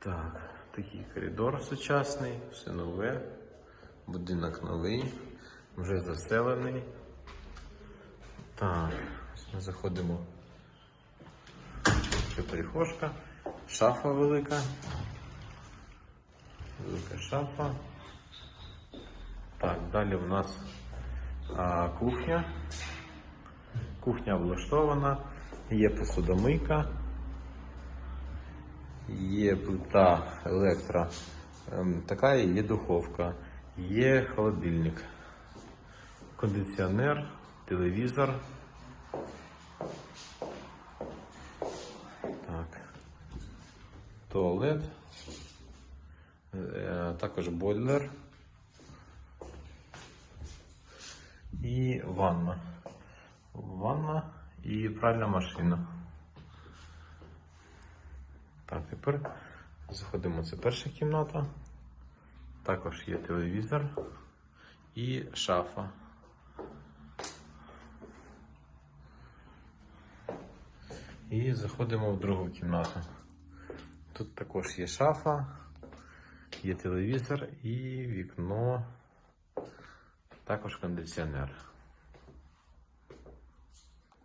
Так, такий коридор сучасний, все нове. Будинок новий, вже заселений. Так, ми заходимо. Ще прихожка, шафа велика. Велика шафа. Так, далі у нас а, кухня. Кухня облаштована, є посудомийка, є плита електро, ем, така є духовка, є холодильник, кондиціонер, телевізор. Так. Туалет, е, також бойлер і ванна. Ванна і пральна машина. Тепер заходимо. Це перша кімната. Також є телевізор і шафа. І заходимо в другу кімнату. Тут також є шафа, є телевізор і вікно, також кондиціонер.